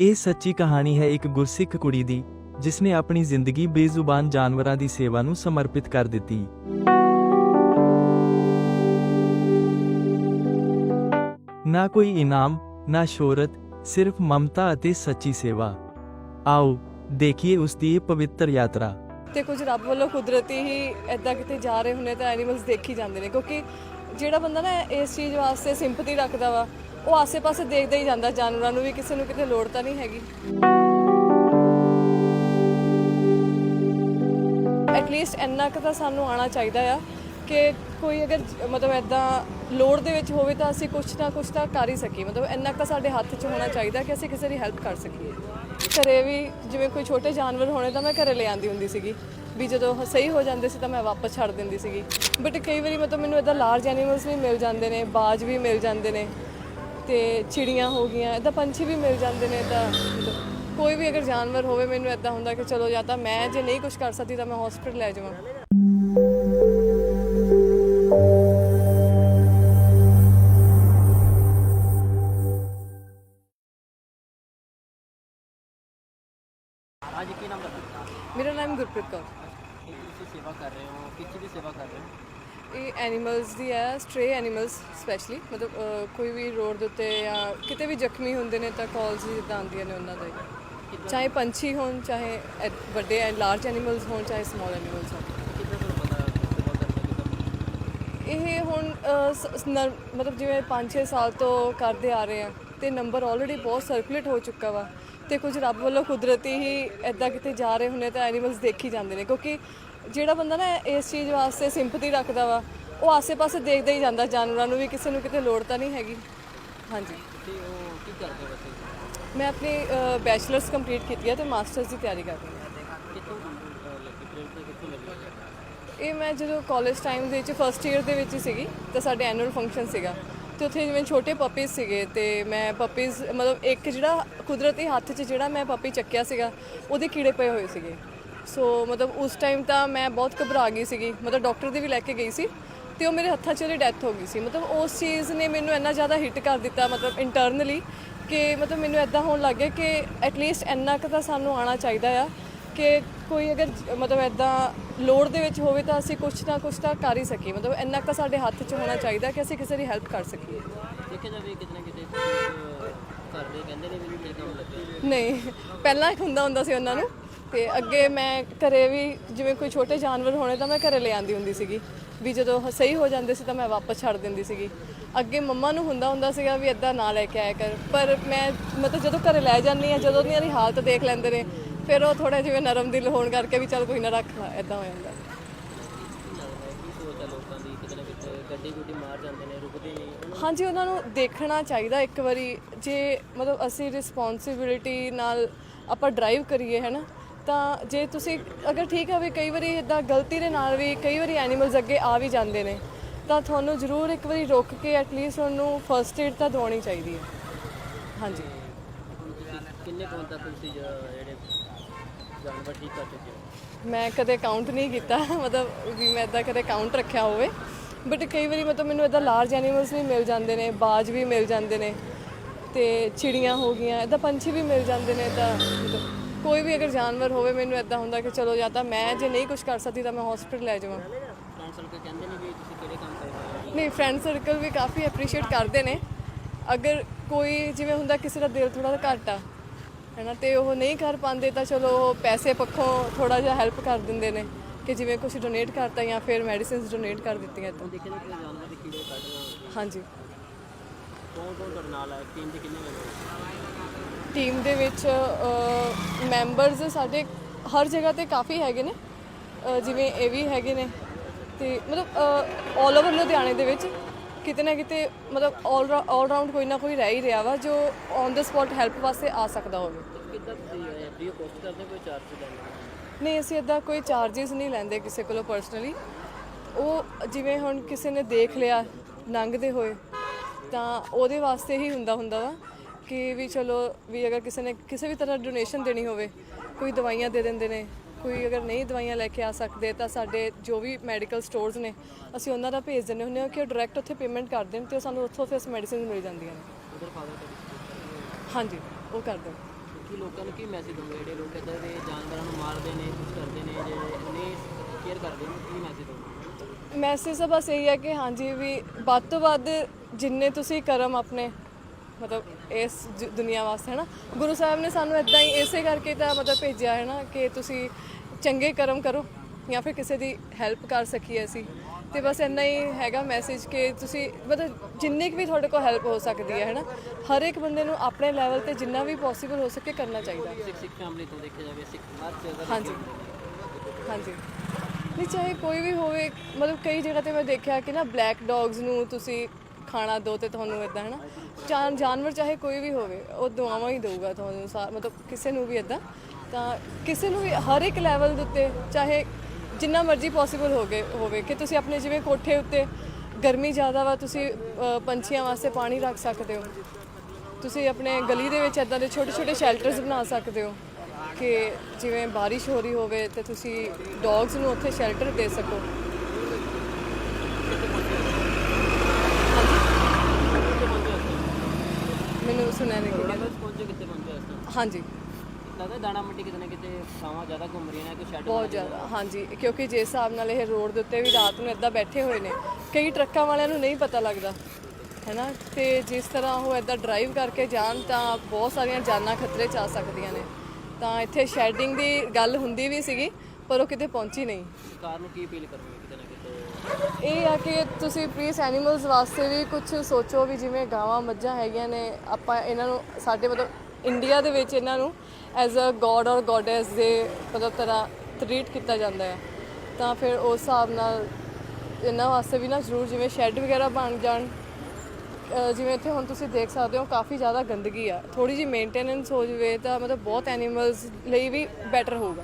ਇਹ ਸੱਚੀ ਕਹਾਣੀ ਹੈ ਇੱਕ ਗੁਰਸਿੱਖ ਕੁੜੀ ਦੀ, ਜਿਸਨੇ ਆਪਣੀ ਜ਼ਿੰਦਗੀ ਬੇਜ਼ੁਬਾਨ ਜਾਨਵਰਾਂ ਦੀ ਸੇਵਾ ਨੂੰ ਸਮਰਪਿਤ ਕਰ ਦਿੱਤੀ। ਨਾ ਕੋਈ ਇਨਾਮ, ਨਾ ਸ਼ੋਹਰਤ, ਸਿਰਫ ਮਮਤਾ ਅਤੇ ਸੱਚੀ ਸੇਵਾ। ਆਓ, ਦੇਖੀਏ ਉਸ ਦੀ ਇਹ ਪਵਿੱਤਰ ਯਾਤਰਾ। ਤੇ ਕੁਝ ਰੱਬ ਵੱਲੋਂ ਕੁਦਰਤੀ ਹੀ ਐਦਾਂ ਕਿਤੇ ਜਾ ਰਹੇ ਹੁੰਨੇ ਤਾਂ ਐਨੀਮਲਸ ਦੇਖੀ ਜਾਂਦੇ ਨੇ, ਕਿਉਂਕਿ ਜਿਹੜਾ ਬੰਦਾ ਨਾ ਇਸ ਚੀਜ਼ ਵਾਸਤੇ ਸਿੰਪਥੀ ਰੱਖਦਾ ਵਾ ਉਹ ਆਸੇ-ਪਾਸੇ ਦੇਖਦਾ ਹੀ ਜਾਂਦਾ ਜਾਨਵਰਾਂ ਨੂੰ ਵੀ ਕਿਸੇ ਨੂੰ ਕਿਤੇ ਲੋੜ ਤਾਂ ਨਹੀਂ ਹੈਗੀ। ਐਟਲੀਸਟ ਇੰਨਾ ਕੁ ਤਾਂ ਸਾਨੂੰ ਆਉਣਾ ਚਾਹੀਦਾ ਆ ਕਿ ਕੋਈ ਅਗਰ ਮਤਲਬ ਐਦਾਂ ਲੋੜ ਦੇ ਵਿੱਚ ਹੋਵੇ ਤਾਂ ਅਸੀਂ ਕੁਝ ਨਾ ਕੁਝ ਤਾਂ ਕਰ ਹੀ ਸਕੀਏ। ਮਤਲਬ ਇੰਨਾ ਕੁ ਸਾਡੇ ਹੱਥ 'ਚ ਹੋਣਾ ਚਾਹੀਦਾ ਕਿ ਅਸੀਂ ਕਿਸੇ ਦੀ ਹੈਲਪ ਕਰ ਸਕੀਏ। ਘਰੇ ਵੀ ਜਿਵੇਂ ਕੋਈ ਛੋਟੇ ਜਾਨਵਰ ਹੋਣੇ ਤਾਂ ਮੈਂ ਘਰੇ ਲੈ ਆਂਦੀ ਹੁੰਦੀ ਸੀਗੀ। ਵੀ ਜਦੋਂ ਸਹੀ ਹੋ ਜਾਂਦੇ ਸੀ ਤਾਂ ਮੈਂ ਵਾਪਸ ਛੱਡ ਦਿੰਦੀ ਸੀਗੀ। ਬਟ ਕਈ ਵਾਰੀ ਮਤਲਬ ਮੈਨੂੰ ਇਦਾਂ ਲਾਰਜ ਐਨੀਮਲਸ ਵੀ ਮਿਲ ਜਾਂਦੇ ਨੇ, ਬਾਜ ਵੀ ਮਿਲ ਜਾਂਦੇ ਨੇ। ਤੇ ਚਿੜੀਆਂ ਹੋ ਗਈਆਂ ਇਦਾਂ ਪੰਛੀ ਵੀ ਮਿਲ ਜਾਂਦੇ ਨੇ ਤਾਂ ਕੋਈ ਵੀ ਅਗਰ ਜਾਨਵਰ ਹੋਵੇ ਮੈਨੂੰ ਇਦਾਂ ਹੁੰਦਾ ਕਿ ਚਲੋ ਜਾਂ ਤਾਂ ਮੈਂ ਜੇ ਨਹੀਂ ਕੁਝ ਕਰ ਸਕਦੀ ਤਾਂ ਮੈਂ ਹਸਪੀਟਲ ਲੈ ਜਾਵਾਂ। ਅੱਜ ਕੀ ਨਾਮ ਦਾ ਮੇਰਾ ਨਾਮ ਗੁਰਪ੍ਰੀਤ ਕੌਰ। ਤੁਸੀਂ ਸੇਵਾ ਕਰ ਰਹੇ ਹੋ? ਚੀਜ਼ ਦੀ ਸੇਵਾ ਕਰ ਰਹੇ ਹੋ? ਇਹ ਐਨੀਮਲਸ ਦੀ ਹੈ ਸਟ੍ਰੇ ਐਨੀਮਲਸ ਸਪੈਸ਼ਲੀ ਮਤਲਬ ਅਹ, ਕੋਈ ਵੀ ਰੋਡ ਦੇ ਉੱਤੇ ਜਾਂ ਕਿਤੇ ਵੀ ਜ਼ਖਮੀ ਹੁੰਦੇ ਨੇ ਤਾਂ ਕਾਲਸ ਜਿੱਦਾਂ ਆਉਂਦੀਆਂ ਨੇ ਉਹਨਾਂ ਦੇ। ਚਾਹੇ ਪੰਛੀ ਹੋਣ ਚਾਹੇ ਐ- ਵੱਡੇ ਲਾਰਜ ਐਨੀਮਲਸ ਹੋਣ ਚਾਹੇ ਸਮਾਲ ਐਨੀਮਲਸ ਹੋਣ। ਕਿੱਦਾਂ ਤੁਹਾਨੂੰ ਪਤਾ ਸੇਵਾ ਕਰਨਾ ਕਿੱਦਾਂ ਇਹ ਹੁਣ ਅਹ, ਸ- ਸ- ਨਰ- ਮਤਲਬ ਜਿਵੇਂ 5-6 ਸਾਲ ਤੋਂ ਕਰਦੇ ਆ ਰਹੇ ਆ ਤੇ ਨੰਬਰ ਆਲਰੇਡੀ ਬਹੁਤ ਸਰਕੂਲੇਟ ਹੋ ਚੁੱਕਾ ਵਾ। ਤੇ ਕੁਝ ਰੱਬ ਵੱਲੋਂ ਕੁਦਰਤੀ ਹੀ ਐਦਾਂ ਕਿਤੇ ਜਾ ਰਹੇ ਹੁੰਨੇ ਤਾਂ ਐਨੀਮਲਸ ਦੇਖੀ ਜਾਂਦੇ ਨੇ ਕਿਉਂਕਿ ਜਿਹੜਾ ਬੰਦਾ ਨਾ ਇਸ ਚੀਜ਼ ਵਾਸਤੇ ਸਿੰਪਥੀ ਰੱਖਦਾ ਵਾ ਉਹ ਆਸੇ-ਪਾਸੇ ਦੇਖਦਾ ਹੀ ਜਾਂਦਾ ਜਾਨਵਰਾਂ ਨੂੰ ਵੀ ਕਿਸੇ ਨੂੰ ਕਿਤੇ ਲੋੜ ਤਾਂ ਨਹੀਂ ਹੈਗੀ। ਹਾਂਜੀ। ਤੇ ਉਹ ਕੀ ਕਰਦੇ ਹੋ ਵੈਸੇ? ਮੈਂ ਆਪਣੀ ਬੈਚਲਰਸ ਕੰਪਲੀਟ ਕੀਤੀ ਹੈ ਤੇ ਮਾਸਟਰਸ ਦੀ ਤਿਆਰੀ ਕਰ ਰਹੀ ਹਾਂ। ਇਹ ਮੈਂ ਜਦੋਂ ਕਾਲਜ ਟਾਈਮ ਦੇ ਵਿੱਚ ਫਰਸਟ ਈਅਰ ਦੇ ਵਿੱਚ ਸੀਗੀ ਤੇ ਸਾਡੇ ਐਨੂਅਲ ਫੰਕਸ਼ਨ ਸੀਗਾ। ਤੇ ਉੱਥੇ ਜਿਵੇਂ ਛੋਟੇ ਪਪੀਜ਼ ਸੀਗੇ ਤੇ ਮੈਂ ਪਪੀਜ਼ ਮਤਲਬ ਇੱਕ ਜਿਹੜਾ ਕੁਦਰਤੀ ਹੱਥ 'ਚ ਜਿਹੜਾ ਮੈਂ ਪਪੀ ਚੱਕਿਆ ਸੀਗਾ, ਉਹਦੇ ਕੀੜੇ ਪਏ ਹੋਏ ਸੀਗੇ। ਸੋ ਮਤਲਬ ਉਸ ਟਾਈਮ ਤਾਂ ਮੈਂ ਬਹੁਤ ਘਬਰਾ ਗਈ ਸੀਗੀ। ਮਤਲਬ ਡਾਕਟਰ ਦੇ ਵੀ ਲੈ ਕੇ ਗਈ ਸੀ ਤੇ ਉਹ ਮੇਰੇ ਹੱਥਾਂ 'ਚ ਉਹਦੀ ਡੈਥ ਹੋ ਗਈ ਸੀ। ਮਤਲਬ ਉਸ ਚੀਜ਼ ਨੇ ਮੈਨੂੰ ਇੰਨਾ ਜ਼ਿਆਦਾ ਹਿੱਟ ਕਰ ਦਿੱਤਾ, ਮਤਲਬ ਇੰਟਰਨਲੀ ਕਿ ਮਤਲਬ ਮੈਨੂੰ ਐਦਾਂ ਹੋਣ ਲੱਗ ਗਿਆ ਕਿ ਐਟਲੀਸਟ ਇੰਨਾ ਕੁ ਤਾਂ ਸਾਨੂੰ ਆਉਣਾ ਚਾਹੀਦਾ ਆ। ਕਿ ਕੋਈ ਅਗਰ ਮਤਲਬ ਐਦਾਂ ਲੋੜ ਦੇ ਵਿੱਚ ਹੋਵੇ ਤਾਂ ਅਸੀਂ ਕੁਝ ਨਾ ਕੁਝ ਤਾਂ ਕਰ ਹੀ ਸਕੀਏ। ਮਤਲਬ ਇੰਨਾ ਕੁ ਸਾਡੇ ਹੱਥ 'ਚ ਹੋਣਾ ਚਾਹੀਦਾ ਕਿ ਅਸੀਂ ਕਿਸੇ ਦੀ ਹੈਲਪ ਕਰ ਸਕੀਏ। ਦੇਖਿਆ ਜਾਵੇ ਕਿਤੇ ਨਾ ਕਿਤੇ ਘਰ ਦੇ ਕਹਿੰਦੇ ਨੇ ਵੀ ਮੇਰੇ ਕੰਮ ਲੱਗੇ ਨਹੀਂ ਪਹਿਲਾਂ ਹੁੰਦਾ ਹੁੰਦਾ ਸੀ ਉਹਨਾਂ ਨੂੰ ਤੇ ਅੱਗੇ ਮੈਂ ਘਰੇ ਵੀ ਜਿਵੇਂ ਕੋਈ ਛੋਟੇ ਜਾਨਵਰ ਹੋਣੇ ਤਾਂ ਮੈਂ ਘਰੇ ਲੈ ਆਂਦੀ ਹੁੰਦੀ ਸੀਗੀ। ਵੀ ਜਦੋਂ ਸਹੀ ਹੋ ਜਾਂਦੇ ਸੀ ਤਾਂ ਮੈਂ ਵਾਪਸ ਛੱਡ ਦਿੰਦੀ ਸੀਗੀ। ਅੱਗੇ ਮੰਮਾ ਨੂੰ ਹੁੰਦਾ ਹੁੰਦਾ ਸੀਗਾ ਵੀ ਇਦਾਂ ਨਾ ਲੈ ਕੇ ਆਇਆ ਕਰ। ਪਰ ਮੈਂ ਮਤਲਬ ਜਦੋਂ ਘਰੇ ਲੈ ਜਾਂਦੀ ਆ ਜਦੋਂ ਉਹਨਾਂ ਦੀ ਹਾਲਤ ਦੇਖ ਲੈਂਦੇ ਨੇ ਫਿਰ ਉਹ ਥੋੜਾ ਜਿਵੇਂ ਨਰਮ ਦਿਲ ਹੋਣ ਕਰਕੇ ਵੀ ਚੱਲ ਕੋਈ ਨਾ ਰੱਖ ਲਾ ਇਦਾਂ ਹੋ ਜਾਂਦਾ। ਗੱਡੀ ਗੁੱਡੀ ਮਾਰ ਨੇ ਰੁਕਦੇ ਨਹੀਂ ਹਾਂਜੀ ਉਹਨਾਂ ਨੂੰ ਦੇਖਣਾ ਚਾਹੀਦਾ ਇੱਕ ਵਾਰੀ ਜੇ ਮਤਲਬ ਅਸੀਂ ਰਿਸਪੌਂਸਿਬਿਲਿਟੀ ਨਾਲ ਆਪਾਂ ਡਰਾਈਵ ਕਰੀਏ ਹੈ ਨਾ ਤਾਂ ਜੇ ਤੁਸੀਂ ਅਗਰ ਠੀਕ ਹੈ ਵੀ ਕਈ ਵਾਰੀ ਇਦਾਂ ਗਲਤੀ ਦੇ ਨਾਲ ਵੀ ਕਈ ਵਾਰੀ ਐਨੀਮਲਸ ਅੱਗੇ ਆ ਵੀ ਜਾਂਦੇ ਨੇ ਤਾਂ ਤੁਹਾਨੂੰ ਜ਼ਰੂਰ ਇੱਕ ਵਾਰੀ ਰੁਕ ਕੇ ਐਟਲੀਸਟ ਉਹਨੂੰ ਫਰਸਟ ਏਡ ਤਾਂ ਦਵਾਉਣੀ ਚਾਹੀਦੀ ਹੈ। ਹਾਂਜੀ। ਕਿੰਨੇ ਕੋਲ ਤੱਕ ਤੁਸੀਂ ਜਿਹੜੇ ਜਾਨਵਰ ਠੀਕ ਕਰ ਚੁੱਕੇ ਮੈਂ ਕਦੇ ਕਾਊਂਟ ਨਹੀਂ ਕੀਤਾ ਮਤਲਬ ਵੀ ਮੈਂ ਇਦਾਂ ਕਦੇ ਕਾਊਂਟ ਰੱਖਿਆ ਹੋਵੇ। ਬਟ ਕਈ ਵਾਰੀ ਮਤਲਬ ਮੈਨੂੰ ਇਦਾਂ ਲਾਰਜ ਐਨੀਮਲਸ ਵੀ ਮਿਲ ਜਾਂਦੇ ਨੇ ਬਾਜ ਵੀ ਮਿਲ ਜਾਂਦੇ ਨੇ ਤੇ ਚਿੜੀਆਂ ਹੋ ਗਈਆਂ ਇਦਾਂ ਪੰਛੀ ਵੀ ਮਿਲ ਜਾਂਦੇ ਨੇ ਤਾਂ ਮਤਲਬ ਕੋਈ ਵੀ ਅਗਰ ਜਾਨਵਰ ਹੋਵੇ ਮੈਨੂੰ ਇਦਾਂ ਹੁੰਦਾ ਕਿ ਚਲੋ ਜਾਂ ਤਾਂ ਮੈਂ ਜੇ ਨਹੀਂ ਕੁਝ ਕਰ ਸਕਦੀ ਤਾਂ ਮੈਂ ਹਸਪੀਟਲ ਲੈ ਜਾਵਾਂ। ਫਰੈਂਡ ਸਰਕਲ ਕਹਿੰਦੇ ਨੇ ਵੀ ਤੁਸੀਂ ਕਿਹੜੇ ਕੰਮ ਕਰ ਰਹੇ ਹੋ? ਨਹੀਂ ਫਰੈਂਡ ਸਰਕਲ ਵੀ ਕਾਫੀ ਐਪਰੀਸ਼ੀਏਟ ਕਰਦੇ ਨੇ। ਅਗਰ ਕੋਈ ਜਿਵੇਂ ਹੁੰਦਾ ਕਿਸੇ ਦਾ ਦਿਲ ਥੋੜਾ ਜਿਹਾ ਘੱਟ ਆ ਹੈਨਾ ਤੇ ਉਹ ਨਹੀਂ ਕਰ ਪਾਉਂਦੇ ਤਾਂ ਚਲੋ ਉਹ ਪੈਸੇ ਪੱਖੋਂ ਥੋੜਾ ਜਿਹਾ ਹੈਲਪ ਕਰ ਦਿੰਦੇ ਨੇ ਕਿ ਜਿਵੇਂ ਕੁਝ ਡੋਨੇਟ ਕਰਤਾ ਜਾਂ ਫਿਰ ਮੈਡੀਸਿਨਸ ਡੋਨੇਟ ਕਰ ਦਿੱਤੀਆਂ ਤਾਂ। ਹਾਂਜੀ। ਕੌਣ ਕੌਣ ਤੁਹਾਡੇ ਨਾਲ ਹੈ? ਟੀਮ ਦੇ ਕਿੰਨੇ ਮੈਂਬਰ ਟੀਮ ਦੇ ਵਿੱਚ ਮੈਂਬਰਸ ਸਾਡੇ ਹਰ ਜਗ੍ਹਾ ਤੇ ਕਾਫੀ ਹੈਗੇ ਨੇ। ਜਿਵੇਂ ਇਹ ਵੀ ਹੈਗੇ ਨੇ। ਤੇ ਮਤਲਬ ਆਲ ਓਵਰ ਲੁਧਿਆਣੇ ਦੇ ਵਿੱਚ ਕਿਤੇ ਨਾ ਕਿਤੇ ਮਤਲਬ ਆਲ ਆਲ ਰਾਊਂਡ ਕੋਈ ਨਾ ਕੋਈ ਰਹਿ ਹੀ ਰਿਹਾ ਵਾ ਜੋ ਔਨ ਦਾ ਸਪੌਟ ਹੈਲਪ ਵਾਸਤੇ ਆ ਸਕਦਾ ਹੋਵੇ। ਕਿੱਦਾਂ ਤੁਸੀਂ ਫ੍ਰੀ ਕੋਸਟ ਕਰਦੇ ਹੋ, ਕੋਈ ਚਾਰਜ ਲੈਂਦੇ ਨਹੀਂ ਅਸੀਂ ਇਦਾਂ ਕੋਈ ਚਾਰजेस ਨਹੀਂ ਲੈਂਦੇ ਕਿਸੇ ਕੋਲੋਂ ਪਰਸਨਲੀ ਉਹ ਜਿਵੇਂ ਹੁਣ ਕਿਸੇ ਨੇ ਦੇਖ ਲਿਆ ਲੰਘਦੇ ਹੋਏ ਤਾਂ ਉਹਦੇ ਵਾਸਤੇ ਹੀ ਹੁੰਦਾ ਹੁੰਦਾ ਵਾ ਕਿ ਵੀ ਚਲੋ ਵੀ ਅਗਰ ਕਿਸੇ ਨੇ ਕਿਸੇ ਵੀ ਤਰ੍ਹਾਂ ਡੋਨੇਸ਼ਨ ਦੇਣੀ ਹੋਵੇ ਕੋਈ ਦਵਾਈਆਂ ਦੇ ਦਿੰਦੇ ਨੇ ਕੋਈ ਅਗਰ ਨਹੀਂ ਦਵਾਈਆਂ ਲੈ ਕੇ ਆ ਸਕਦੇ ਤਾਂ ਸਾਡੇ ਜੋ ਵੀ ਮੈਡੀਕਲ ਸਟੋਰਸ ਨੇ ਅਸੀਂ ਉਹਨਾਂ ਦਾ ਭੇਜ ਦਿੰਦੇ ਹੁੰਦੇ ਹਾਂ ਕਿ ਉਹ ਡਾਇਰੈਕਟ ਉੱਥੇ ਪੇਮੈਂਟ ਕਰ ਦੇਣ ਤੇ ਸਾਨੂੰ ਉੱਥੋਂ ਫਿਰ ਮੈਡੀਸਿਨ ਮਿਲ ਜਾਂਦੀਆਂ ਨੇ। ਉਧਰ ਫਾਦਰ ਹਾਂਜੀ ਉਹ ਕਰ ਦਿੰਦੇ ਕੀ ਲੋਕਾਂ ਨੂੰ ਕੀ ਮੈਸੇਜ ਦੋਗੇ ਜਿਹੜੇ ਲੋਕ ਇੱਦਾਂ ਦੇ ਜਾਨਵਰਾਂ ਨੂੰ ਮਾਰਦੇ ਨੇ ਕੁਝ ਕਰਦੇ ਨੇ ਜਿਹੜੇ ਨਹੀਂ ਕੇਅਰ ਕਰਦੇ ਨੇ ਕੀ ਮੈਸੇਜ ਦੋਗੇ ਮੈਸੇਜ ਤਾਂ ਬਸ ਇਹੀ ਹੈ ਕਿ ਹਾਂਜੀ ਵੀ ਵੱਧ ਤੋਂ ਵੱਧ ਜਿੰਨੇ ਤੁਸੀਂ ਕਰਮ ਆਪਣੇ ਮਤਲਬ ਇਸ ਜ- ਦੁਨੀਆ ਵਾਸਤੇ ਹੈ ਨਾ ਗੁਰੂ ਸਾਹਿਬ ਨੇ ਸਾਨੂੰ ਇਦਾਂ ਹੀ ਇਸੇ ਕਰਕੇ ਤਾਂ ਮਤਲਬ ਭੇਜਿਆ ਹੈ ਨਾ ਕਿ ਤੁਸੀਂ ਚੰਗੇ ਕਰਮ ਕਰੋ ਜਾਂ ਫਿਰ ਕਿਸੇ ਦੀ ਹੈਲਪ ਕਰ ਸਕੀਏ ਅਸੀਂ। ਤੇ ਬਸ ਇੰਨਾ ਹੀ ਹੈਗਾ ਮੈਸੇਜ ਕਿ ਤੁਸੀਂ ਮਤਲਬ ਜਿੰਨੀ ਕੁ ਵੀ ਤੁਹਾਡੇ ਕੋਲ ਹੈਲਪ ਹੋ ਸਕਦੀ ਹੈ ਹੈ ਨਾ ਹਰ ਇੱਕ ਬੰਦੇ ਨੂੰ ਆਪਣੇ ਲੈਵਲ ਤੇ ਜਿੰਨਾ ਵੀ ਪੋਸੀਬਲ ਹੋ ਸਕੇ ਕਰਨਾ ਚਾਹੀਦਾ ਸਿੱਖ ਸਿੱਖ ਫੈਮਿਲੀ ਤੋਂ ਦੇਖਿਆ ਜਾਵੇ ਸਿੱਖ ਜਗ੍ਹਾ ਦੇ ਹਾਂਜੀ। ਹਾਂਜੀ। ਨਹੀਂ ਚਾਹੇ ਕੋਈ ਵੀ ਹੋਵੇ ਮਤਲਬ ਕਈ ਜਗ੍ਹਾ ਤੇ ਮੈਂ ਦੇਖਿਆ ਕਿ ਨਾ ਬਲੈਕ ਡੌਗਸ ਨੂੰ ਤੁਸੀਂ ਖਾਣਾ ਦੋ ਤੇ ਤੁਹਾਨੂੰ ਇਦਾਂ ਹੈ ਨਾ ਜਾਨ ਜਾਨਵਰ ਚਾਹੇ ਕੋਈ ਵੀ ਹੋਵੇ, ਉਹ ਦੁਆਵਾਂ ਹੀ ਦੇਊਗਾ ਤੁਹਾਨੂੰ ਸਾ- ਮਤਲਬ ਕਿਸੇ ਨੂੰ ਵੀ ਇਦਾਂ ਤਾਂ ਕਿਸੇ ਨੂੰ ਵੀ ਹਰ ਇੱਕ ਲੈਵਲ ਦੇ ਉੱਤੇ, ਚਾਹੇ ਜਿੰਨਾ ਮਰਜ਼ੀ ਪੋਸੀਬਲ ਹੋਵੇ ਹੋਵੇ, ਕਿ ਤੁਸੀਂ ਆਪਣੇ ਜਿਵੇਂ ਕੋਠੇ ਉੱਤੇ ਗਰਮੀ ਜ਼ਿਆਦਾ ਵਾ, ਤੁਸੀਂ ਪੰਛੀਆਂ ਵਾਸਤੇ ਪਾਣੀ ਰੱਖ ਸਕਦੇ ਹੋ। ਤੁਸੀਂ ਆਪਣੇ ਗਲੀ ਦੇ ਵਿੱਚ ਇਦਾਂ ਦੇ ਛੋਟੇ ਛੋਟੇ ਸ਼ੈਲਟਰਸ ਬਣਾ ਸਕਦੇ ਹੋ, ਕਿ ਜਿਵੇਂ ਬਾਰਿਸ਼ ਹੋ ਰਹੀ ਹੋਵੇ ਤੇ ਤੁਸੀਂ ਡੌਗਸ ਨੂੰ ਉੱਥੇ ਸ਼ੈਲਟਰ ਦੇ ਸਕੋ ਮੈਨੂੰ ਸੁਣਿਆ ਨਹੀਂ ਕਿ ਬਹੁਤ ਪਹੁੰਚੇ ਕਿੱਥੇ ਪਹੁੰਚੇ ਇਸ ਹਾਂਜੀ। ਲੱਗਦਾ ਦਾਣਾ ਮੰਡੀ ਕਿਤੇ ਨਾ ਕਿਤੇ ਥਾਵਾਂ ਜ਼ਿਆਦਾ ਘੁੰਮ ਰਹੀਆਂ ਨੇ ਕੋਈ ਸ਼ੈੱਡ ਬਹੁਤ ਜ਼ਿਆਦਾ ਹਾਂਜੀ। ਕਿਉਂਕਿ ਜਿਸ ਹਿਸਾਬ ਨਾਲ ਇਹ ਰੋਡ ਦੇ ਉੱਤੇ ਵੀ ਰਾਤ ਨੂੰ ਇਦਾਂ ਬੈਠੇ ਹੋਏ ਨੇ ਕਈ ਟਰੱਕਾਂ ਵਾਲਿਆਂ ਨੂੰ ਨਹੀਂ ਪਤਾ ਲੱਗਦਾ ਹੈਨਾ ਤੇ ਜਿਸ ਤਰ੍ਹਾਂ ਉਹ ਇਦਾਂ ਡਰਾਈਵ ਕਰਕੇ ਜਾਣ ਤਾਂ ਬਹੁਤ ਸਾਰੀਆਂ ਜਾਨਾਂ ਖਤਰੇ 'ਚ ਆ ਸਕਦੀਆਂ ਨੇ। ਤਾਂ ਇੱਥੇ ਸ਼ੈਡਿੰਗ ਦੀ ਗੱਲ ਹੁੰਦੀ ਵੀ ਸੀਗੀ ਪਰ ਉਹ ਕਿਤੇ ਪਹੁੰਚੀ ਨਹੀਂ। ਸਰਕਾਰ ਨੂੰ ਕੀ ਅਪੀਲ ਕਰੋਗੇ? ਕਿਤੇ ਕਿਤੇ ਇਹ ਆ ਕਿ ਤੁਸੀਂ ਪਲੀਜ਼ ਐਨੀਮਲਸ ਵਾਸਤੇ ਵੀ ਕੁਝ ਸੋਚੋ ਵੀ ਜਿਵੇਂ ਗਾਵਾਂ ਮੱਝਾਂ ਹੈਗੀਆਂ ਨੇ, ਆਪਾਂ ਇਹਨਾਂ ਨੂੰ, ਸਾਡੇ ਮਤਲਬ ਇੰਡੀਆ ਦੇ ਵਿੱਚ ਇਹਨਾਂ ਨੂੰ ਐਜ਼ ਅ ਗੋਡ ਔਰ ਗੋਡੈਸ ਦੇ ਮਤਲਬ ਤਰ੍ਹਾਂ ਟਰੀਟ ਕੀਤਾ ਜਾਂਦਾ ਹੈ। ਤਾਂ ਫਿਰ ਉਸ ਹਿਸਾਬ ਨਾਲ ਇਹਨਾਂ ਵਾਸਤੇ ਵੀ ਨਾ ਜ਼ਰੂਰ ਜਿਵੇਂ ਸ਼ੈੱਡ ਵਗੈਰਾ ਬਣ ਜਾਣ। ਜਿਵੇਂ ਇੱਥੇ ਹੁਣ ਤੁਸੀਂ ਦੇਖ ਸਕਦੇ ਹੋ ਕਾਫੀ ਜ਼ਿਆਦਾ ਗੰਦਗੀ ਆ। ਥੋੜੀ ਜਿਹੀ ਮੇਨਟੇਨੈਂਸ ਹੋ ਜਵੇ ਤਾਂ ਮਤਲਬ ਬਹੁਤ ਐਨੀਮਲਸ ਲਈ ਵੀ ਬੈਟਰ ਹੋਊਗਾ।